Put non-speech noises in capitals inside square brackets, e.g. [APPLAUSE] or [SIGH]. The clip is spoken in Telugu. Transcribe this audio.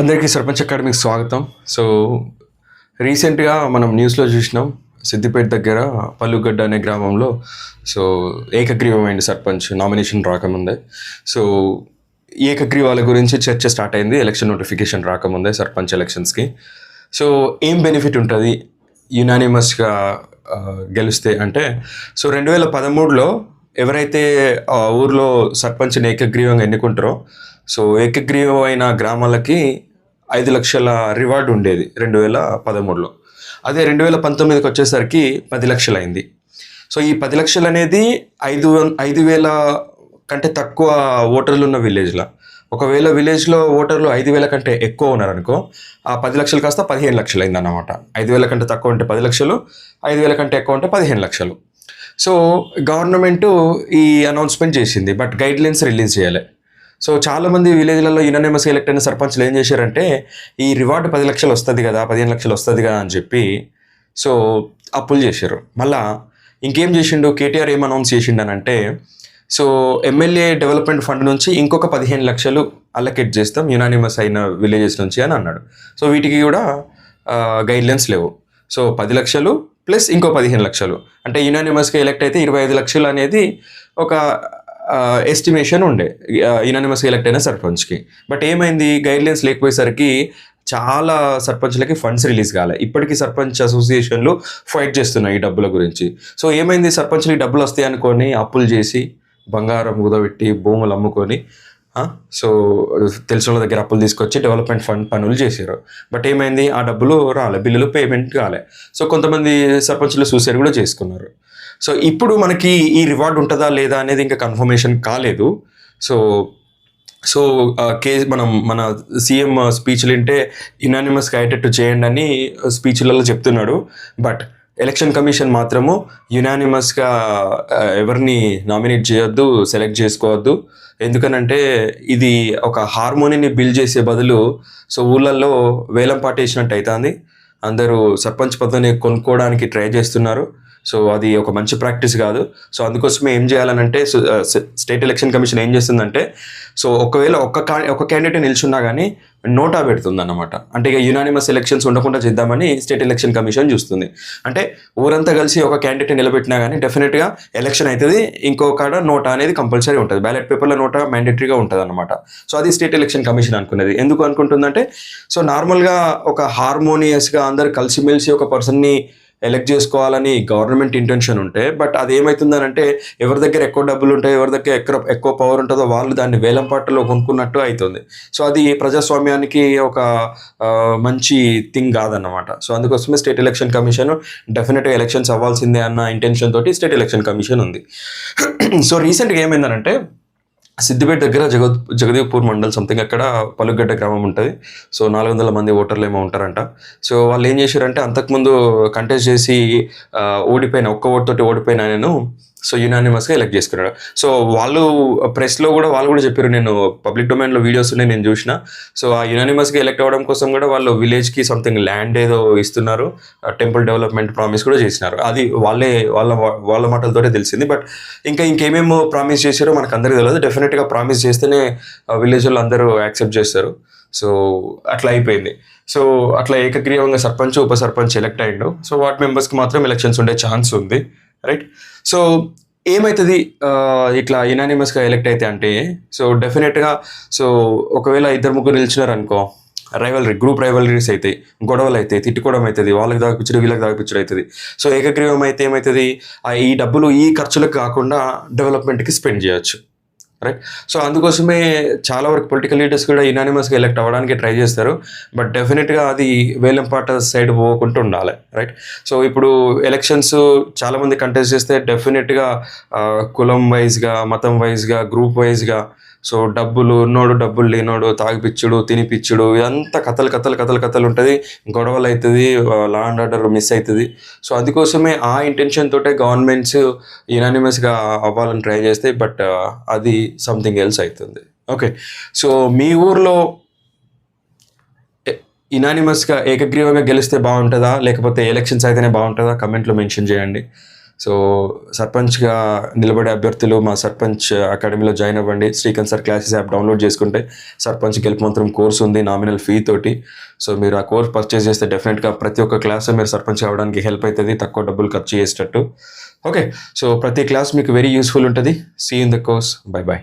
అందరికీ సర్పంచ్ అకాడమీకి స్వాగతం. సో రీసెంట్గా మనం న్యూస్లో చూసినాం సిద్దిపేట దగ్గర పల్లుగడ్డ అనే గ్రామంలో సో ఏకగ్రీవమైంది సర్పంచ్ నామినేషన్ రాకముందే. సో ఏకగ్రీవాల గురించి చర్చ స్టార్ట్ అయింది ఎలక్షన్ నోటిఫికేషన్ రాకముందే సర్పంచ్ ఎలక్షన్స్కి. సో ఏం బెనిఫిట్ ఉంటుంది? యునానిమస్గా గెలిస్తే అంటే సో రెండు వేల పదమూడులో ఎవరైతే ఆ ఊర్లో సర్పంచ్ని ఏకగ్రీవంగా ఎన్నుకుంటారో సో ఏకగ్రీవమైన గ్రామాలకి ఐదు లక్షల రివార్డు ఉండేది రెండు వేల పదమూడులో. అదే రెండు వేల పంతొమ్మిదికి వచ్చేసరికి పది లక్షలు అయింది సో ఈ పది లక్షలు అనేది ఐదు ఐదు వేల కంటే తక్కువ ఓటర్లు ఉన్న విలేజ్లో. ఒకవేళ విలేజ్లో ఓటర్లు ఐదు వేల కంటే ఎక్కువ ఉన్నారనుకో ఆ పది లక్షలు కాస్త పదిహేను లక్షలు అయిందన్నమాట ఐదు వేల కంటే తక్కువ ఉంటే పది లక్షలు ఐదు వేల కంటే ఎక్కువ ఉంటే పదిహేను లక్షలు. సో గవర్నమెంట్ ఈ అనౌన్స్మెంట్ చేసింది బట్ గైడ్లైన్స్ రిలీజ్ చేయాలి. సో చాలామంది విలేజ్లలో యునానిమస్ ఎలక్ట్ అయిన సర్పంచ్లు ఏం చేశారంటే ఈ రివార్డ్ పది లక్షలు వస్తుంది కదా పదిహేను లక్షలు వస్తుంది కదా అని చెప్పి సో అప్పులు చేశారు. మళ్ళా ఇంకేం చేసిండు? కేటీఆర్ ఏం అనౌన్స్ చేసిండనంటే సో ఎమ్మెల్యే డెవలప్మెంట్ ఫండ్ నుంచి ఇంకొక పదిహేను లక్షలు అలకేట్ చేస్తాం యునానిమస్ అయిన విలేజెస్ నుంచి అని అన్నాడు. సో వీటికి కూడా గైడ్లైన్స్ లేవు. సో పది లక్షలు ప్లస్ ఇంకో పదిహేను లక్షలు. అంటే యునానిమస్గా ఎలెక్ట్ అయితే ఇరవై ఐదు లక్షలు అనేది ఒక ఎస్టిమేషన్ ఉండే యునానిమస్ ఎలక్ట్ అయిన సర్పంచ్కి. బట్ ఏమైంది? గైడ్లైన్స్ లేకపోయేసరికి చాలా సర్పంచ్లకి ఫండ్స్ రిలీజ్ కాలే. ఇప్పటికీ సర్పంచ్ అసోసియేషన్లు ఫైట్ చేస్తున్నాయి ఈ డబ్బుల గురించి. సో ఏమైంది? సర్పంచ్లకి డబ్బులు వస్తాయి అనుకొని అప్పులు చేసి బంగారం కుదబెట్టి భూములు అమ్ముకొని సో తెలిసిన వాళ్ళ దగ్గర అప్పులు తీసుకొచ్చి డెవలప్మెంట్ ఫండ్ పనులు చేశారు. బట్ ఏమైంది? ఆ డబ్బులు రాలే. బిల్లులు పేమెంట్ కాలే. సో కొంతమంది సర్పంచ్లు సూసైడ్ కూడా చేసుకున్నారు. సో ఇప్పుడు మనకి ఈ రివార్డ్ ఉంటుందా లేదా అనేది ఇంకా కన్ఫర్మేషన్ కాలేదు. సో సో కే మనం మన సీఎం స్పీచ్లు వింటే ఇనానిమస్గా అయ్యేటట్టు చేయండి అని స్పీచ్లలో చెప్తున్నాడు. బట్ ఎలక్షన్ కమిషన్ మాత్రము యునానిమస్గా ఎవరిని నామినేట్ చేయొద్దు సెలెక్ట్ చేసుకోవద్దు. ఎందుకనంటే ఇది ఒక హార్మోనీని బిల్డ్ చేసే బదులు సో ఊళ్ళల్లో వేలం పాటేసినట్టు అవుతుంది అందరూ సర్పంచ్ పదవిని కొనుక్కోవడానికి ట్రై చేస్తున్నారు. సో అది ఒక మంచి ప్రాక్టీస్ కాదు. సో అందుకోసమే ఏం చేయాలనంటే అంటే స్టేట్ ఎలక్షన్ కమిషన్ ఏం చేస్తుందంటే సో ఒకవేళ ఒక్క కా ఒక క్యాండిడేట్ నిల్చున్నా కానీ నోటా పెడుతుంది అన్నమాట అంటే ఇక యునానిమస్ ఎలక్షన్స్ ఉండకుండా చేద్దామని స్టేట్ ఎలక్షన్ కమిషన్ చూస్తుంది. అంటే ఊరంతా కలిసి ఒక క్యాండిడేట్ నిలబెట్టినా కానీ డెఫినెట్గా ఎలక్షన్ అవుతుంది ఇంకో కాడ నోటా అనేది కంపల్సరీ ఉంటుంది. బ్యాలెట్ పేపర్లో నోటా మ్యాండేటరీగా ఉంటుంది అనమాట సో అది స్టేట్ ఎలక్షన్ కమిషన్ అనుకునేది ఎందుకు అనుకుంటుందంటే సో నార్మల్గా ఒక హార్మోనియస్గా అందరు కలిసిమెలిసి ఒక పర్సన్ని ఎలెక్ట్ చేసుకోవాలని గవర్నమెంట్ ఇంటెన్షన్ ఉంటే బట్ అది ఏమవుతుందనంటే ఎవరి దగ్గర ఎక్కువ డబ్బులు ఉంటాయి ఎవరి దగ్గర ఎక్కువ ఎక్కువ పవర్ ఉంటుందో వాళ్ళు దాన్ని వేలం పాటలో కొనుక్కున్నట్టు అవుతుంది సో అది ప్రజాస్వామ్యానికి ఒక మంచి థింగ్ కాదన్నమాట. సో అందుకోసమే స్టేట్ ఎలక్షన్ కమిషన్ డెఫినెట్గా ఎలక్షన్స్ అవ్వాల్సిందే అన్న ఇంటెన్షన్ తోటి స్టేట్ ఎలక్షన్ కమిషన్ ఉంది. [CLEARS THROAT] సో రీసెంట్గా ఏమైందనంటే సిద్దిపేట దగ్గర జగద్ జగదేవ్పూర్ మండల్ సంథింగ్ అక్కడ పలుగడ్డ గ్రామం ఉంటుంది. సో నాలుగు వందల మంది ఓటర్లు ఏమో ఉంటారంట. సో వాళ్ళు ఏం చేశారంటే అంతకుముందు కంటెస్ట్ చేసి ఓడిపోయిన ఒక్క ఓటుతోటి ఓడిపోయిన నేను సో యునానిమస్గా ఎలక్ట్ చేసుకున్నాడు. సో వాళ్ళు ప్రెస్లో కూడా వాళ్ళు కూడా చెప్పారు నేను పబ్లిక్ డొమైన్లో వీడియోస్ ఉన్నాయి నేను చూసిన. సో ఆ యునానిమస్గా ఎలక్ట్ అవ్వడం కోసం కూడా వాళ్ళు విలేజ్కి సంథింగ్ ల్యాండ్ ఏదో ఇస్తున్నారు టెంపుల్ డెవలప్మెంట్ ప్రామిస్ కూడా చేసినారు. అది వాళ్ళే వాళ్ళ వాళ్ళ మాటలతోటే తెలిసింది. బట్ ఇంకా ఇంకేమేమో ప్రామిస్ చేశారో మనకు అందరికీ తెలియదు. డెఫినెట్గా ప్రామిస్ చేస్తేనే విలేజ్ వాళ్ళు అందరూ యాక్సెప్ట్ చేస్తారు. సో అట్లా అయిపోయింది. సో అట్లా ఏకగ్రీవంగా సర్పంచ్ ఉప సర్పంచ్ ఎలక్ట్ అయ్యిండు. సో వార్డ్ మెంబర్స్కి మాత్రం ఎలక్షన్స్ ఉండే ఛాన్స్ ఉంది. రైట్ సో ఏమవుతుంది ఇట్లా యునానిమస్గా ఎలెక్ట్ అయితే అంటే సో డెఫినెట్గా సో ఒకవేళ ఇద్దరు ముగ్గురు నిలిచినారు అనుకో రైవలరీ గ్రూప్ రైవలరీస్ అవుతాయి గొడవలు అవుతాయి తిట్టుకోవడం అవుతుంది వాళ్ళకి దాగిపించడం వీళ్ళకి దాగిపించడం అవుతుంది సో ఏకగ్రీవం అయితే ఏమవుతుంది ఆ ఈ డబ్బులు ఈ ఖర్చులకు కాకుండా డెవలప్మెంట్కి స్పెండ్ చేయొచ్చు. రైట్ సో అందుకోసమే చాలా వరకు పొలిటికల్ లీడర్స్ కూడా యునానిమస్గా ఎలక్ట్ అవ్వడానికి ట్రై చేస్తారు. బట్ డెఫినెట్గా అది వేలంపాట సైడ్ పోకుండా ఉండాలి. రైట్ సో ఇప్పుడు ఎలక్షన్స్ చాలామంది కంటెస్ట్ చేస్తే డెఫినెట్గా కులం వైజ్గా మతం వైజ్గా గ్రూప్ వైజ్గా సో డబ్బులు ఉన్నోడు డబ్బులు లేనోడు తాగిపిచ్చుడు తినిపిచ్చుడు ఇదంతా కథలు కథలు కథలు కథలు ఉంటుంది. గొడవలు అవుతుంది లా అండ్ ఆర్డర్ మిస్ అవుతుంది సో అందుకోసమే ఆ ఇంటెన్షన్ తోటే గవర్నమెంట్స్ యునానిమస్గా అవ్వాలని ట్రై చేస్తాయి బట్ అది సంథింగ్ ఎల్స్ అవుతుంది ఓకే సో మీ ఊర్లో ఇనానిమస్గా ఏకగ్రీవంగా గెలిస్తే బాగుంటుందా? లేకపోతే ఎలక్షన్స్ అయితేనే బాగుంటుందా? కమెంట్లో మెన్షన్ చేయండి. సో సర్పంచ్గా నిలబడే అభ్యర్థులు మా సర్పంచ్ అకాడమీలో జాయిన్ అవ్వండి. Srikanth sir classes app download చేసుకుంటే సర్పంచ్ గెలుపు మంత్రం కోర్స్ ఉంది నామినల్ ఫీ తోటి. సో మీరు ఆ కోర్స్ పర్చేస్ చేస్తే డెఫినెట్గా ప్రతి ఒక్క క్లాస్ మీరు సర్పంచ్ అవ్వడానికి హెల్ప్ అవుతుంది తక్కువ డబ్బులు ఖర్చు చేసేటట్టు. ఓకే సో ప్రతి క్లాస్ మీకు వెరీ యూస్ఫుల్ ఉంటుంది. See in the course bye bye